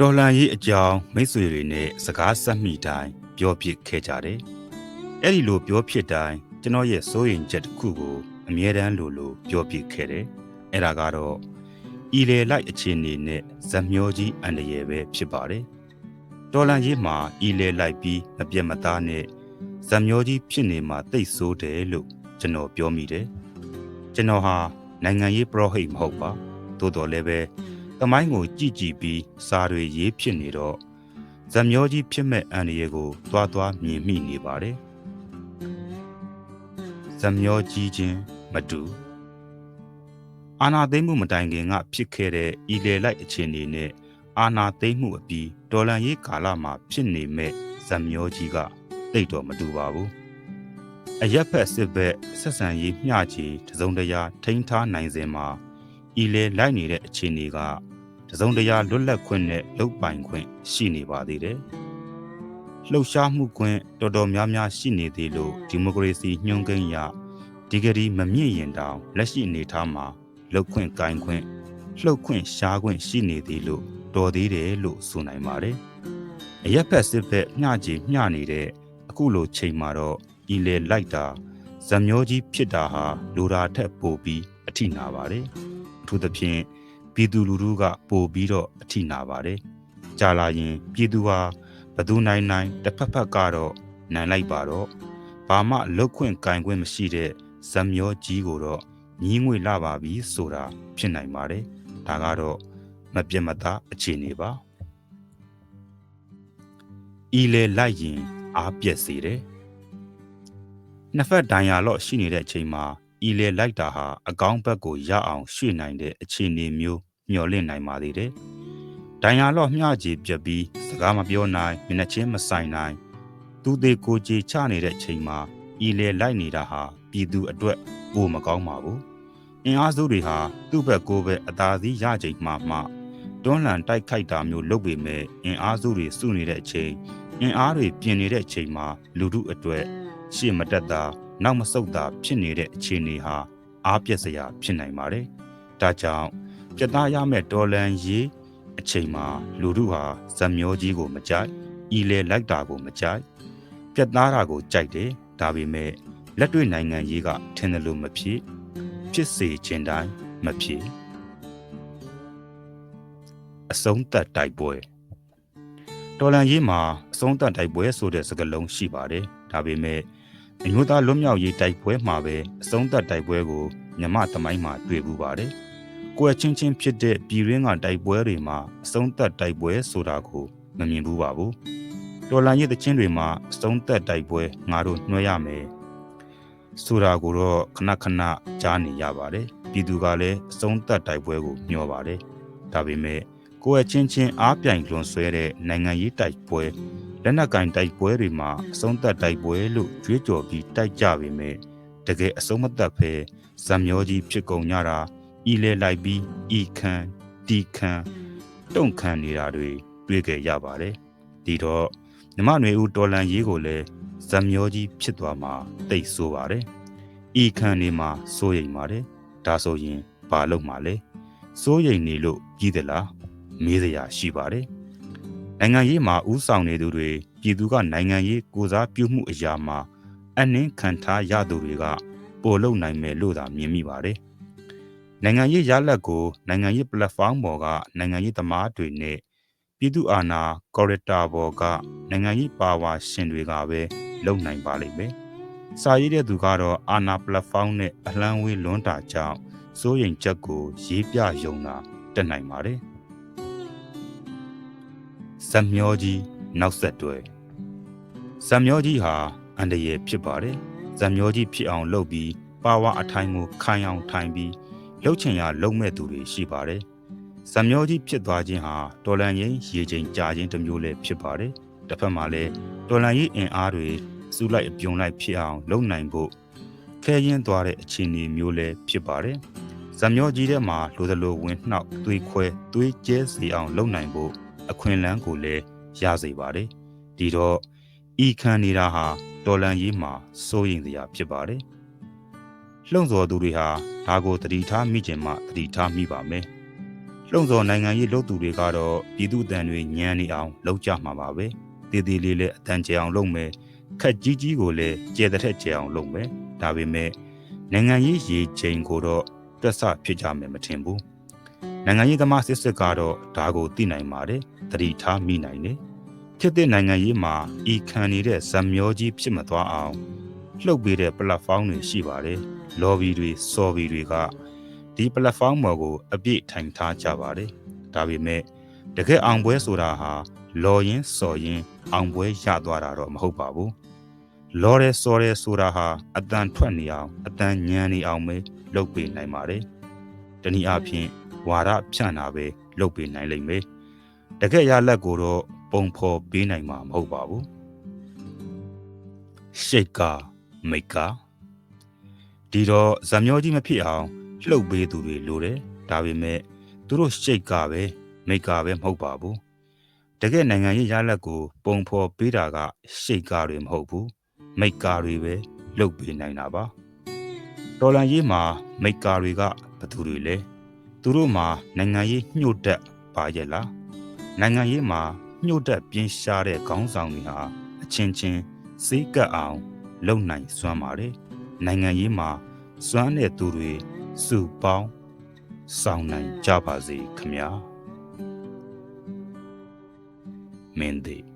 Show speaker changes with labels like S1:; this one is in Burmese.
S1: တော်လန်ရေးအကြောင်းမိတ်ဆွေတွေနဲ့စကားဆက်မိတိုင်းပြောဖြစ်ခဲ့ကြတယ်။အဲ့ဒီလိုပြောဖြစ်တိုင်းကျွန်တော်ရဲ့စိုးရင်ချက်တစ်ခုကိုအမြဲတမ်းလိုလိုပြောဖြစ်ခဲ့တယ်။အဲ့ဒါကတော့ဤလေလိုက်အခြေအနေနဲ့ဇမျောကြီးအန္တရာယ်ပဲဖြစ်ပါတယ်။တော်လန်ရေးမှာဤလေလိုက်ပြီးမပြတ်မသားနဲ့ဇမျောကြီးဖြစ်နေမှာတိတ်ဆိုးတယ်လို့ကျွန်တော်ပြောမိတယ်။ကျွန်တော်ဟာနိုင်ငံရေးပရောဟိတ်မဟုတ်ပါ။သို့တော်လည်းပဲသ မိုင်းကိုကြည်ကြည်ပြီးစာတွေရေးဖြစ်နေတော့ဇမျောကြီးဖြစ်မဲ့အန္တရာယ်ကိုတွားတွားမြင်မိနေပါတယ်ဇမျောကြီးချင်းမတူအာနာသိမ့်မှုမတိုင်ခင်ကဖြစ်ခဲ့တဲ့ဤလေလိုက်အခြေအနေနဲ့အာနာသိမ့်မှုအပြီးဒေါ်လန်ရေးကာလမှာဖြစ်နေမဲ့ဇမျောကြီးကတိတ်တော့မတူပါဘူးအရက်ဖက်စစ်ဘက်ဆက်ဆံရေးမျှချေတစုံတရာထိန်းထားနိုင်စဉ်မှာဤလေလိုက်နေတဲ့အခြေအနေကတ စုံတရာလွတ်လပ်ခွင့်နဲ့လုတ်ပိုင်ခွင့်ရှိနေပါသေးတယ်။လှုပ်ရှားမှုခွင့်တော်တော်များများရှိနေသေးလို့ဒီမိုကရေစီညှို့ကိန်းရဒီဂရီမမြင့်ရင်တောင်လက်ရှိအနေထားမှာလုတ်ခွင့်ကိုင်ခွင့်လှုပ်ခွင့်ရှားခွင့်ရှိနေသေးလို့တော်သေးတယ်လို့ဆိုနိုင်ပါတယ်။အရက်ဖက်စစ်ဘက်မျှချေမျှနေတဲ့အခုလိုချိန်မှာတော့ဤလေလိုက်တာဇမျောကြီးဖြစ်တာဟာလိုတာထက်ပိုပြီးအထိနာပါတယ်။အထူးသဖြင့် ပြည်သူလူထုကပို့ပြီးတော့အထိနာပါတယ်။ကြာလာရင်ပြည်သူဟာဘသူနိုင်နိုင်တစ်ဖက်ဖက်ကတော့နိုင်လိုက်ပါတော့ဘာမှလုတ်ခွင့်ကင်ခွင့်မရှိတဲ့ဇမျောကြီးကိုတော့ညီးငွေလာပါပြီဆိုတာဖြစ်နိုင်ပါတယ်။ဒါကတော့မပြတ်မသားအခြေအနေပါ။ဤလေလိုက်ရင်အားပြက်စေတယ်။နှစ်ဖက်ဒိုင်ယာလော့ရှိနေတဲ့အချိန်မှာ ဤလေလိုက်တာဟာအကောင်းဘက်ကိုရအောင်ရွှေ့နိုင်တဲ့အခြေအနေမျိုးမျှော်လင့်နိုင်ပါသေးတယ်။ဒိုင်ယာလော့မျှကြီးပြက်ပြီးစကားမပြောနိုင်မျက်နှာချင်းမဆိုင်နိုင်သူသေးကိုကြီးချနေတဲ့ချိန်မှာဤလေလိုက်နေတာဟာပြည်သူအတွက်ပိုမကောင်းပါဘူး။အင်အားစုတွေဟာသူ့ဘက်ကိုယ်ပဲအသာစီးရချိန်မှမှတွန်းလှန်တိုက်ခိုက်တာမျိုးလုပ်ပေမဲ့အင်အားစုတွေစုနေတဲ့အချိန်အင်အားတွေပြင်နေတဲ့အချိန်မှာလူထုအတွက်ရှေ့မတက်တာ နောက်မဆုတ်တာဖြစ်နေတဲ့အခြေအနေဟာအားပြက်စရာဖြစ်နိုင်ပါတယ်။ဒါကြောင့်ပြတ်သားရမယ့်ဒေါ်လန်ရေးအချိန်မှာလူတို့ဟာဇမျောကြီးကိုမကြိုက်ဤလေလိုက်တာကိုမကြိုက်ပြတ်သားတာကိုကြိုက်တယ်ဒါပေမဲ့လက်တွေ့နိုင်ငံရေးကထင်တယ်လို့မဖြစ်ဖြစ်စေခြင်းတိုင်းမဖြစ်အဆုံးသတ်တိုက်ပွဲဒေါ်လန်ရေးမှာအဆုံးသတ်တိုက်ပွဲဆိုတဲ့စကားလုံးရှိပါတယ်ဒါပေမဲ့ အမျိုးသားလွတ်မြောက်ရေးတိုက်ပွဲမှာပဲအဆုံးသတ်တိုက်ပွဲကိုမြမသမိုင်းမှာတွေ့ဘူးပါတယ်။ကိုယ်ချင်းချင်းဖြစ်တဲ့ပြည်ရင်းကတိုက်ပွဲတွေမှာအဆုံးသတ်တိုက်ပွဲဆိုတာကိုမမြင်ဘူးပါဘူး။တော်လန်ရေးတချင်းတွေမှာအဆုံးသတ်တိုက်ပွဲငါတို့နှွှဲရမယ်။ဆိုတာကိုတော့ခဏခဏကြားနေရပါတယ်။ပြည်သူကလည်းအဆုံးသတ်တိုက်ပွဲကိုမျှော်ပါတယ်။ဒါပေမဲ့ကိုယ်ချင်းချင်းအားပြိုင်လွန်ဆွဲတဲ့နိုင်ငံရေးတိုက်ပွဲ လက်နက်ကင်တိုက်ပွဲတွေမှာအဆုံးသတ်တိုက်ပွဲလို့ကြွေးကြော်ပြီးတိုက်ကြပေမဲ့တကယ်အဆုံးမသတ်ဖဲဇံမျောကြီးဖြစ်ကုန်ကြတာဤလဲလိုက်ပြီးဤခံတီခံတုံခံနေတာတွေတွေ့ကြရပါတယ်ဒီတော့မြမနွေဦးတော်လန်ရေးကိုလည်းဇံမျောကြီးဖြစ်သွားမှာတိတ်ဆိုးပါတယ်ဤခံနေမှာစိုးရိမ်ပါတယ်ဒါဆိုရင်ဘာလုပ်မှာလဲစိုးရိမ်နေလို့ကြီးသလားမေးစရာရှိပါတယ် နိုင်ငံရေးမှာဥဆောင်နေသူတွေပြည်သူကနိုင်ငံရေးကိုစားပြုမှုအရာမှာအနှင်းခံထားရသူတွေကပိုလုံနိုင်မယ်လို့သာမြင်မိပါတယ်။နိုင်ငံရေးရလဒ်ကိုနိုင်ငံရေး platform ပေါ်ကနိုင်ငံရေးသမားတွေနဲ့ပြည်သူအာဏာ corridor ပေါ်ကနိုင်ငံရေးပါဝါရှင်တွေကပဲလုံနိုင်ပါလိမ့်မယ်။စာရေးတဲ့သူကတော့အာဏာ platform နဲ့အလံဝေးလွန်းတာကြောင့်စိုးရိမ်ချက်ကိုရေးပြယုံတာတက်နိုင်ပါတယ်။ ဇမျောကြီးနောက်ဆက်တွဲဇမျောကြီးဟာအန္တရာယ်ဖြစ်ပါတယ်ဇမျောကြီးဖြစ်အောင်လုပ်ပြီးပါဝါအထိုင်ကိုခိုင်အောင်ထိုင်ပြီးလှုပ်ချင်ရလုံမဲ့သူတွေရှိပါတယ်ဇမျောကြီးဖြစ်သွားခြင်းဟာတော်လန်ရင်ရေချိန်ကြာခြင်းတစ်မျိုးလည်းဖြစ်ပါတယ်တစ်ဖက်မှာလည်းတော်လန်ရေးအင်အားတွေစူးလိုက်အပြုံလိုက်ဖြစ်အောင်လုပ်နိုင်ဖို့ခဲရင်သွားတဲ့အခြေအနေမျိုးလည်းဖြစ်ပါတယ်ဇမျောကြီးထဲမှာလိုသလိုဝင်နှောက်သွေးခွဲသွေးကျဲစီအောင်လုပ်နိုင်ဖို့ အခွင့်အလမ်းကိုလည်းရစေပါတယ်ဒီတော့ဤခံနေတာဟာတော်လန်ရေးမှာစိုးရိမ်စရာဖြစ်ပါတယ်လှုံ့ဆော်သူတွေဟာဒါကိုတတိထားမိခြင်းမှတတိထားမိပါမယ်လှုံ့ဆော်နိုင်ငံရေးလုပ်သူတွေကတော့ပြည်သူအတန်တွေညံနေအောင်လုပ်ကြမှာပါပဲတည်တည်လေးလေးအတန်ကျအောင်လုပ်မယ်ခက်ကြီးကြီးကိုလည်းကျဲတဲ့ထက်ကျအောင်လုပ်မယ်ဒါပေမဲ့နိုင်ငံရေးရေချိန်ကိုတော့တွက်ဆဖြစ်ကြမယ်မထင်ဘူး နိုင်ငံရေးသမားစစ်စစ်ကတော့ဒါကိုသိနိုင်ပါတယ်သတိထားမိနိုင်တယ်ဖြစ်တဲ့နိုင်ငံရေးမှာဤခံနေတဲ့ဇမျောကြီးဖြစ်မသွားအောင်လှုပ်ပေးတဲ့ platform တွေရှိပါတယ် lobby တွေ sorry တွေကဒီ platform ပေါ်ကို အပြည့်ထိုင်ထားကြပါတယ်ဒါပေမဲ့တကယ်အောင်ပွဲဆိုတာဟာလော်ရင်စော်ရင်အောင်ပွဲရသွားတာတော့မဟုတ်ပါဘူးလော်ရဲစော်ရဲဆိုတာဟာအတန်ထွက်နေအောင်အတန်ညံနေအောင်ပဲလုပ်ပေးနိုင်ပါတယ်တနည်းအားဖြင့် ဝါဒဖြန့်တာပဲလုပ်ပေးနိုင်လိမ့်မယ်တကယ်ရလက်ကိုတော့ပုံဖော်ပေးနိုင်မှာမဟုတ်ပါဘူးရှိတ်ကမိတ်ကဒီတော့ဇမျောကြီးမဖြစ်အောင်လှုပ်ပေးသူတွေလိုတယ်ဒါပေမဲ့သူတို့ရှိတ်ကပဲမိတ်ကပဲမဟုတ်ပါဘူးတကယ်နိုင်ငံရေးရလက်ကို ပုံဖော်ပေးတာကရှိတ်ကတွေမဟုတ်ဘူးမိတ်ကတွေပဲလှုပ်ပေးနိုင်တာပါတော်လန်ရေးမှာမိတ်ကတွေကဘသူတွေလဲ သူတို့မှာနိုင်ငံရေးညှို့တက်ပါရဲ့လားနိုင်ငံရေးမှာညှို့တက်ပြင်းရှားတဲ့ခေါင်းဆောင်တွေဟာအချင်းချင်းစေးကပ်အောင် လုံနိုင်စွမ်းပါတယ်နိုင်ငံရေးမှာစွမ်းတဲ့သူတွေစုပေါင်းဆောင်နိုင်ကြပါစေခမညာမင်းသည်